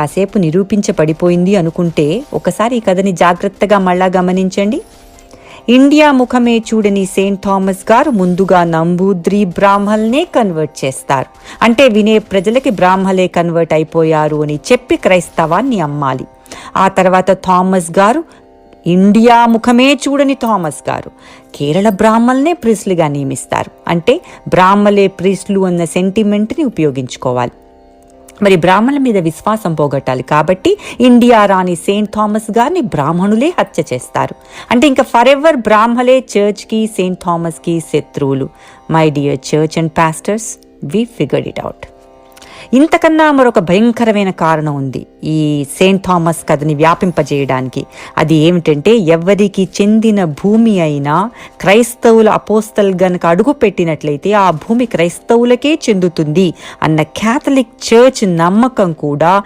కాసేపు నిరూపించబడిపోయింది అనుకుంటే ఒకసారి ఈ కథని జాగ్రత్తగా మళ్ళా గమనించండి. ఇండియా ముఖమే చూడని సెయింట్ థామస్ గారు ముందుగా నంబూద్రి బ్రాహ్మల్నే కన్వర్ట్ చేస్తారు. అంటే వినే ప్రజలకి బ్రాహ్మలే కన్వర్ట్ అయిపోయారు అని చెప్పి క్రైస్తవాన్ని అమ్మాలి. ఆ తర్వాత థామస్ గారు ఇండియా ముఖమే చూడని థామస్ గారు కేరళ బ్రాహ్మల్నే ప్రీస్లుగా నియమిస్తారు. అంటే బ్రాహ్మలే ప్రీస్లు అన్న సెంటిమెంట్ని ఉపయోగించుకోవాలి. మరి బ్రాహ్మణుల మీద విశ్వాసం పోగొట్టాలి. కాబట్టి ఇండియా రాణి సెయింట్ థామస్ గారిని బ్రాహ్మణులే హత్య చేస్తారు. అంటే ఇంకా ఫర్ ఎవర్ బ్రాహ్మలే చర్చ్కి సెయింట్ థామస్కి శత్రువులు. My dear church and pastors we figured it out ఇంతకన్నా మరొక భయంకరమైన కారణం ఉంది. ఈ సెయింట్ థామస్ కథని వ్యాపింపజేయడానికి. అది ఏమిటంటే ఎవరికి చెందిన భూమి అయినా క్రైస్తవుల అపోస్తల్ గనక అడుగు పెట్టినట్లయితే ఆ భూమి క్రైస్తవులకే చెందుతుంది అన్న క్యాథలిక్ చర్చ్ నమ్మకం కూడా